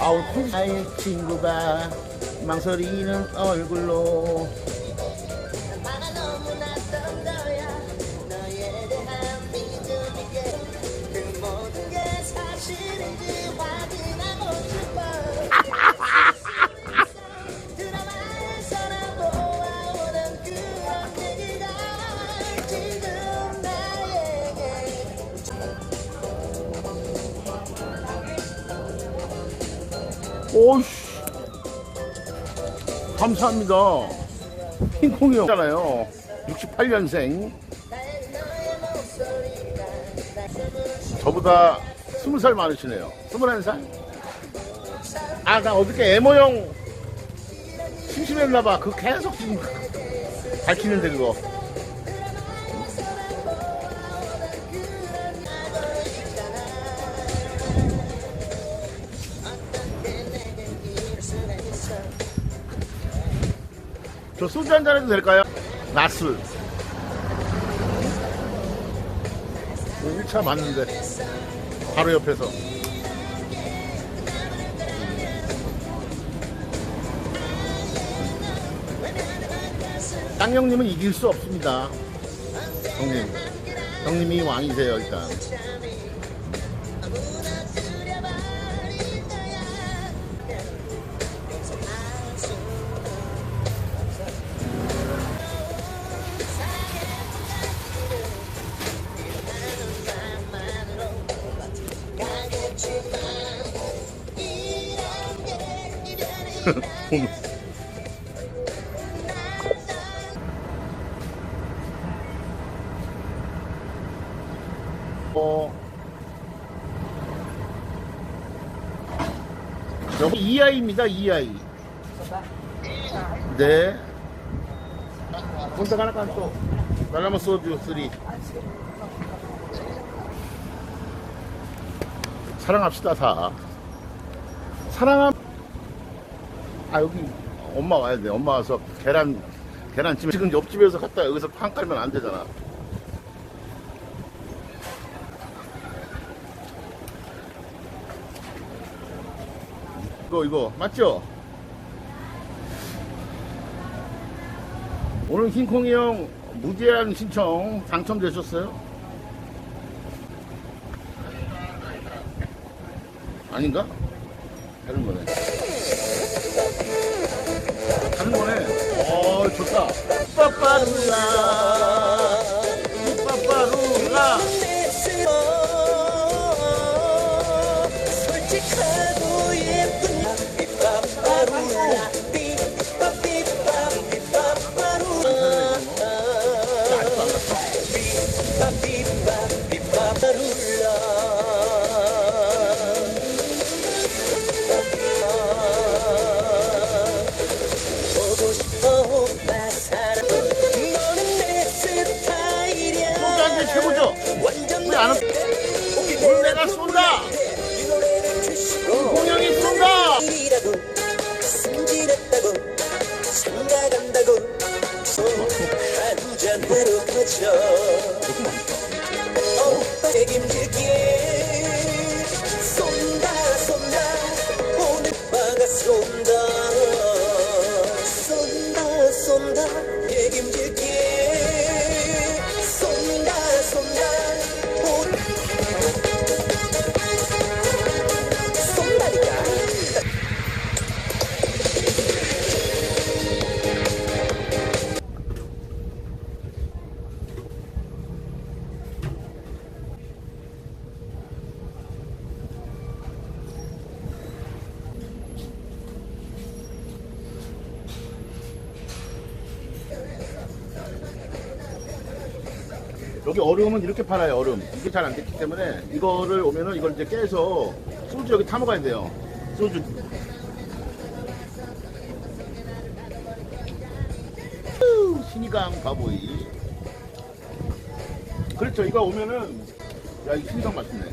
아우 나의 친구가 망설이는 얼굴로 감사합니다. 킹콩이 형잖아요. 68년생. 너의 목소리가 저보다 20살 많으시네요. 21살? 아 나 어저께 에모형 심심했나봐. 그거 계속 지금 밝히는데 그거 저 소주 한 잔 해도 될까요? 나스 1차 맞는데. 바로 옆에서. 땅형님은 이길 수 없습니다. 형님. 형님이 왕이세요 일단 어, 여기 이하이입니다 이하이. 네. 혼자 가나 또. 날라만 소주 쓰리. 사랑합시다 사 사랑함 아 여기 엄마 와야 돼 엄마 와서 계란 계란찜 지금 옆집에서 갔다 여기서 판 깔면 안 되잖아 이거 이거 맞죠? 오늘 킹콩이 형 무제한 신청 당첨되셨어요? 아닌가? 다른 거네. 어, 오빠가 이렇게 팔아요, 얼음. 이게 잘 안 됐기 때문에 이거를 오면은 이걸 이제 깨서 소주 여기 타 먹어야 돼요. 소주. 후, 신이강 바보이. 그렇죠. 이거 오면은 야, 이 신이강 맛있네.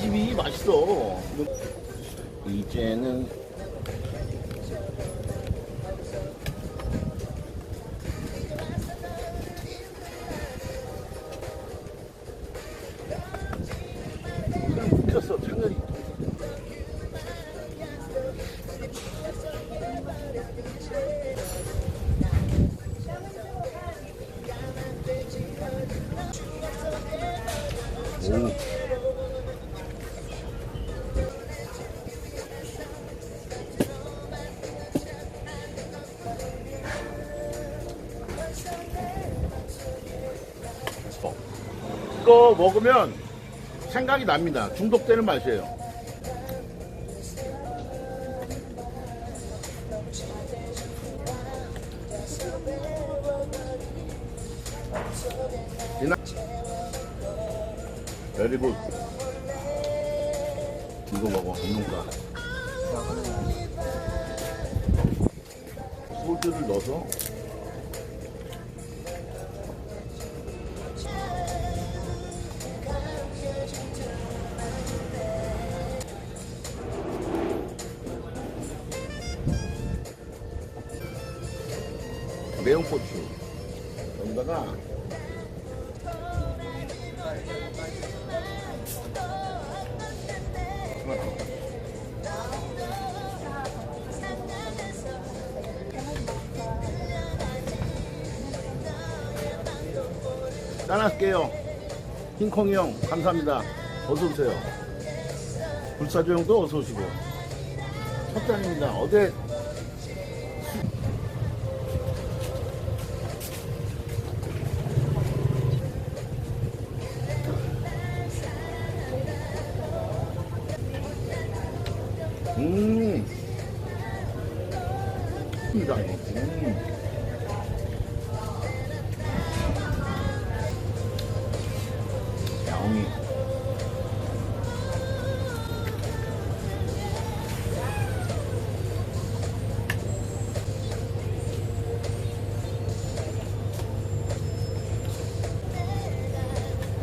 집이 맛있어. 이제는 이거 먹으면 생각이 납니다. 중독되는 맛이에요. 베리굿 이거 먹어 이놈가 소주를 넣어서 매운 고추 여기다가 따라할게요. 킹콩이 형, 감사합니다. 어서오세요. 불사조 형도 어서오시고. 첫 잔입니다. 어제 야옹이.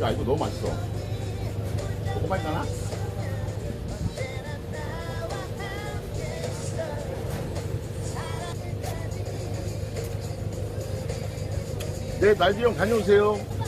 야, 이거 너무 맛있어. 조금만 있잖아? 네, 날비 형 다녀오세요.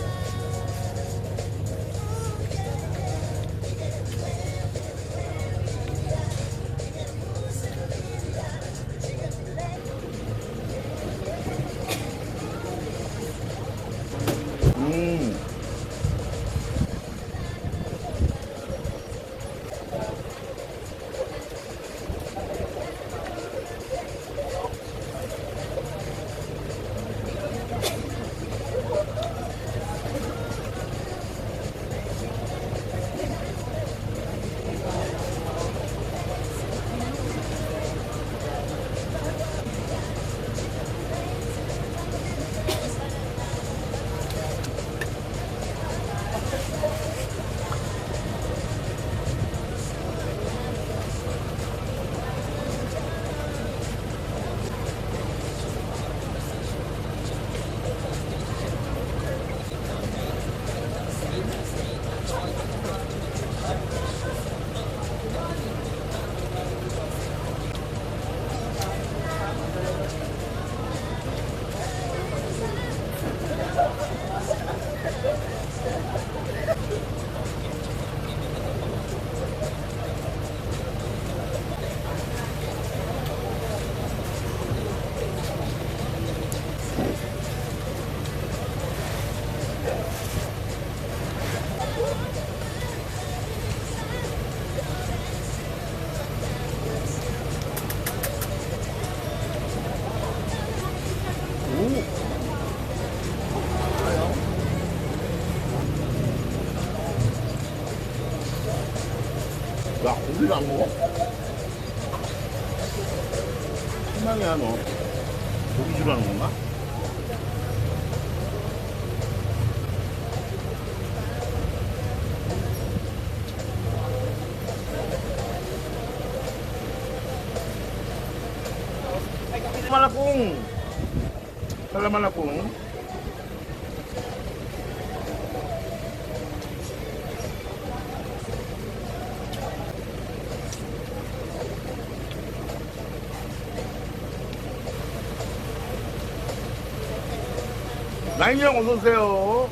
야, 고기를 안 먹어? 희망이야, 너. 고기 주라는 건가? 말라꿍! 살라말라꿍. 형 어서오세요.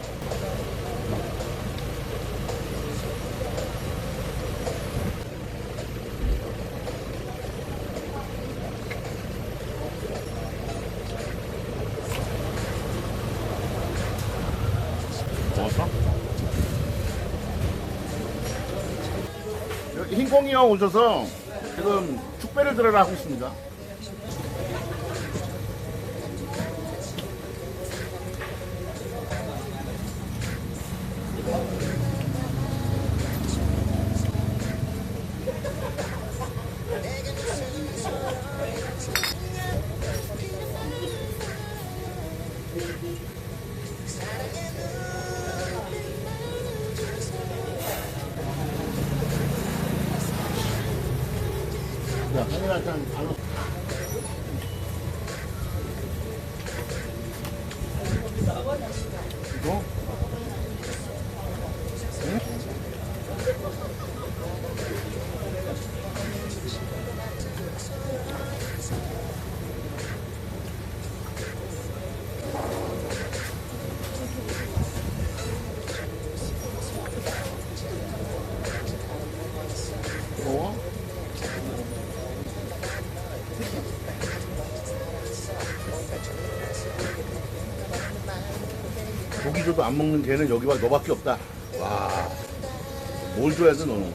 먹었어? 여기 흰콩이 형 오셔서 지금 축배를 들으라 하고 있습니다. 고기 줘도 안 먹는 개는 여기 와 너밖에 없다. 와, 뭘 줘야 돼 너는?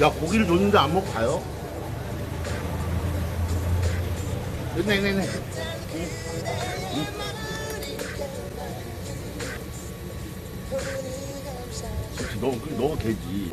야 고기를 줬는데 안 먹고 가요? 네네 네네. 그렇지 너 그, 너가 개지.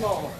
이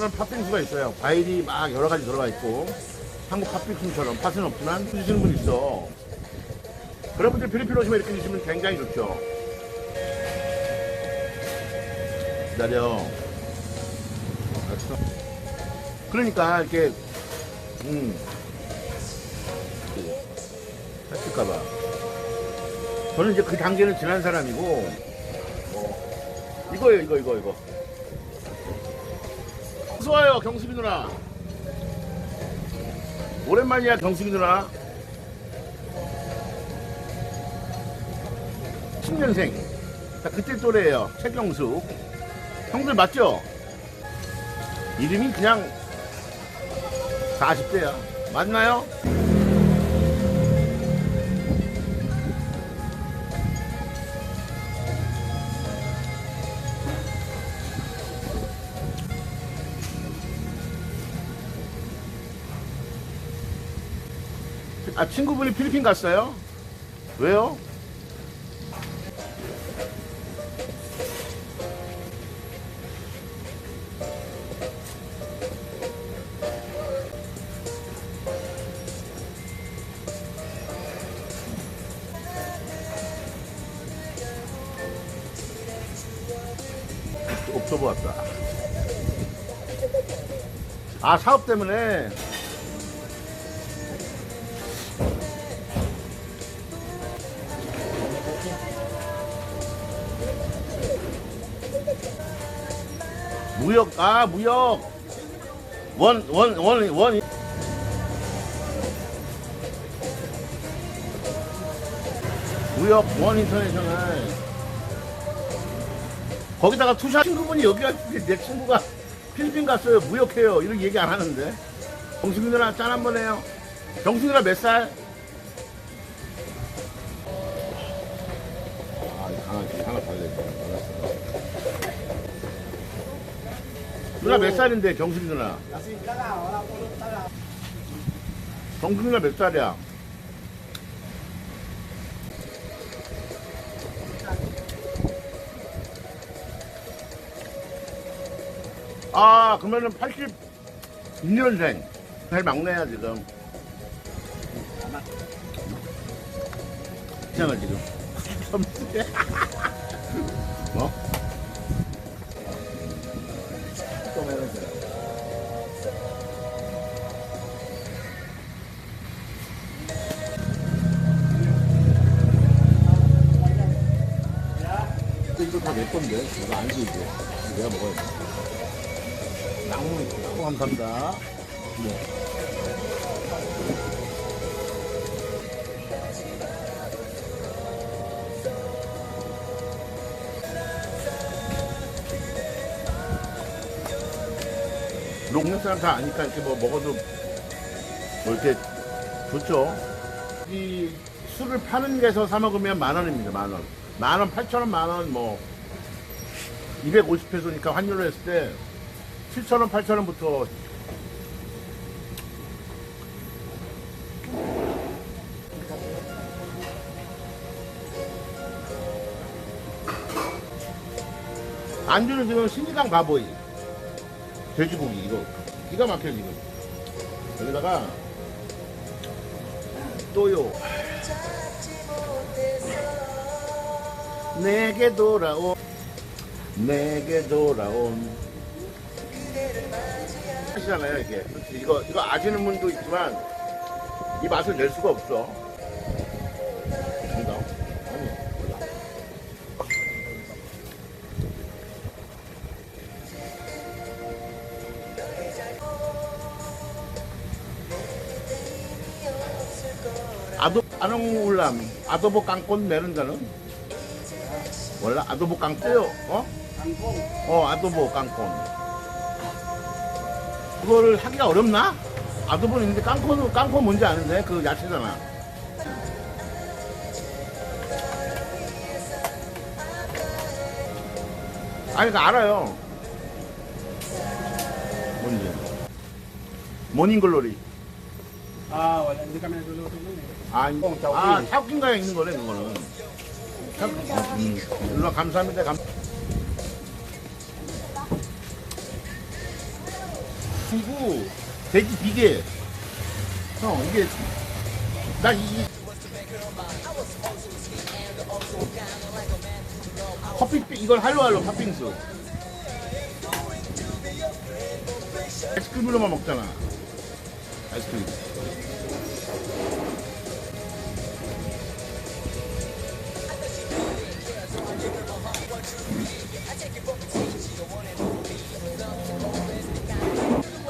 런 팥빙수가 있어요. 과일이 막 여러 가지 들어가 있고 한국 팥빙수처럼 팥은 없지만 드시는 분 있어. 여러분들 필리핀 오시면 이렇게 드시면 굉장히 좋죠. 기다려. 알았어. 그러니까 이렇게 음 했을까봐. 저는 이제 그 단계는 지난 사람이고 뭐 이거예요 이거 이거 이거. 와요 경수비 누나. 오랜만이야 경수비 누나. 10년생. 자, 그때 또래예요. 최경숙. 형들 맞죠? 이름이 그냥 40대야. 맞나요? 아, 친구분이 필리핀 갔어요? 왜요? 옥토버 왔다. 아, 사업 때문에. 무역, 아, 무역. 원, 원, 원, 원. 무역, 원 인터내셔널. 거기다가 투샷 친구분이 여기 왔을 때내 친구가 필리핀 갔어요. 무역해요. 이런 얘기 안 하는데. 정수빈 누나 짠 한번 해요. 정수빈 누나 몇 살? 누나 몇 살인데, 경수빈 누나? 정수빈 누나 몇 살이야? 아, 그러면은 86년생. 제일 막내야, 지금. 이상을 지금. 뭐? 내 건데. 이거 안 쓰이지. 내가 먹어야 돼. 나무, 나무 감사합니다. 네. 녹는 사람 다 아니까 이렇게 뭐 먹어도 뭐 이렇게 좋죠. 이 술을 파는 데서 사 먹으면 만 원입니다, 만 원. 만 원, 팔천 원, 만 원, 뭐. 250페소니까 환율로 했을 때 7,000원, 8,000원부터. 안주는 지금 신이강 바보이. 돼지고기 이거. 기가 막혀 지금. 여기다가 또요. 내게 돌아온 내게 돌아온 하시잖아요 이게 그렇지 이거 이거 아시는 분도 있지만 이 맛을 낼 수가 없어 정답 아니 몰라 아도 adobo kangkon meron ganun wala adobo kangkon 어 어, 아도보 깡콘. 그거를 하기가 어렵나? 아도보는 있는데 깡콘은 깡콘 뭔지 아는데 그 야채잖아. 아니, 그 알아요. 뭔지. 모닝글로리. Hindi kami nagluluto nun eh. 아, 어, 자, 아, 오케이. 샤우킹가에 있는 거네, 그거는. 샤우킹. 음, 누나 감사합니다. 감... 두부, 돼지 비계. 형 이게 나 이 커피 이걸 할로 할로 팥빙수. 아이스크림으로만 먹잖아. 아이스크림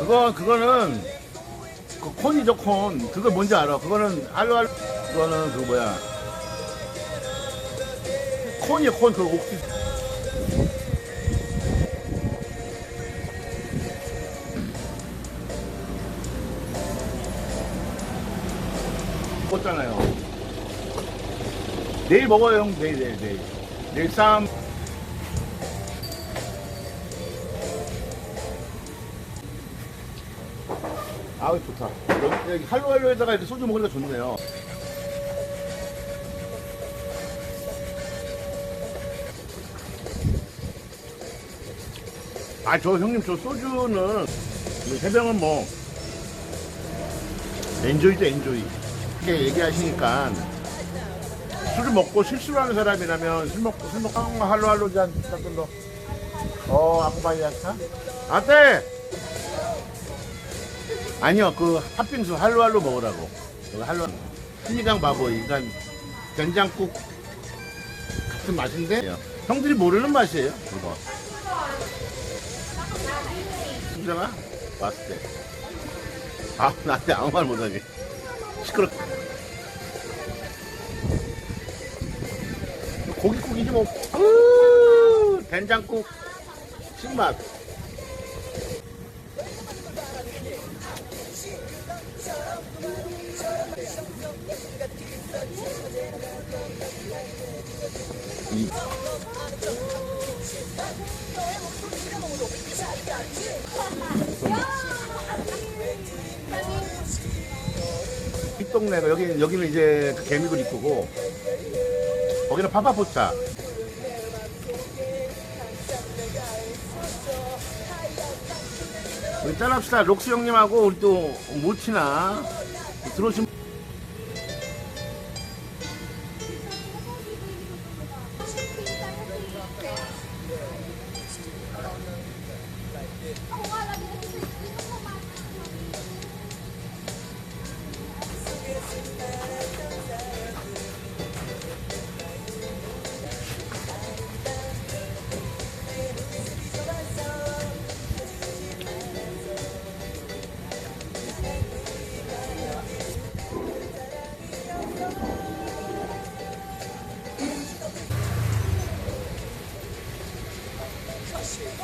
그거 그거는 그 콘이죠 콘. 그거 뭔지 알아? 그거는 할로 할로. 그거는 그 뭐야? 콘이야 콘 그 옥수수 먹었잖아요. 내일 먹어요 형. 내일 내일 내일. 내일 쌈 아우 좋다. 여기, 여기 할로할로에다가 이렇게 소주 먹으니까 좋네요. 아 저 형님 저 소주는 해병은 뭐 엔조이죠 엔조이. 이렇게 얘기하시니까 술을 먹고 실수를 하는 사람이라면 술 먹고 술 먹고 아, 할로 할로 잔 잠깐 더 어 아쿠바이아타 아떼 아니요 그 팥빙수 할로 할로 먹으라고. 그 할로 신이강 바보이. 그러니까 된장국 같은 맛인데 형들이 모르는 맛이에요 이거. 순정아 봤을 때아 나한테 아무 말 못하게 시끄럽 고깃국이지 뭐. 으, 된장국. 신맛 이 동네가 여기 여기는 이제 그 개미굴 입구고 거기는 파파포차. 우리 짠합시다. 록스 형님하고 우리 또 모치나 들어오신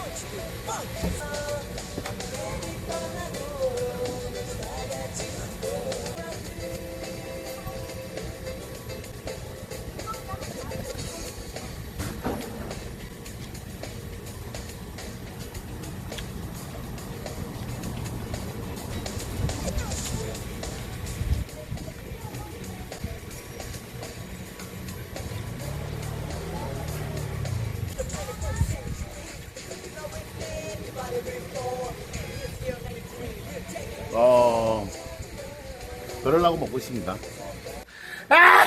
어 있습니다. 아!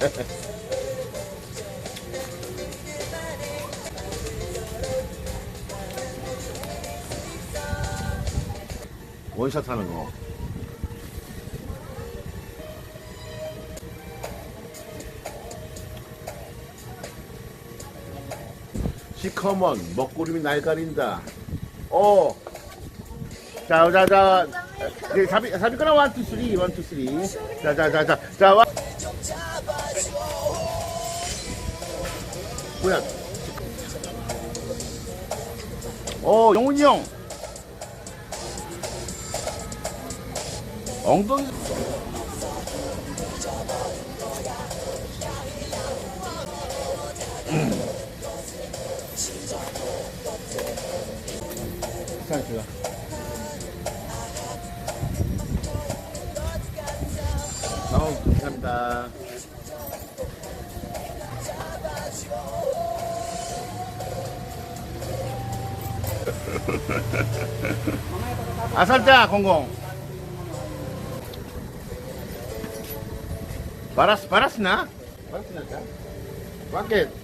원샷 하는 거. 시커먼 먹구름이 날 가린다. 어. 자, 자, 자. 네, 사비, 사비 끊어. 원, 투, 쓰리. 원, 투, 쓰리. 자, 자, 자, 자. 자, 와. 뭐야. 어, 영훈이 형. 엉덩이. 스타일트 감사합니다. 아살자 공공. 바라스 바라스나? 바라스나 자. 마켓.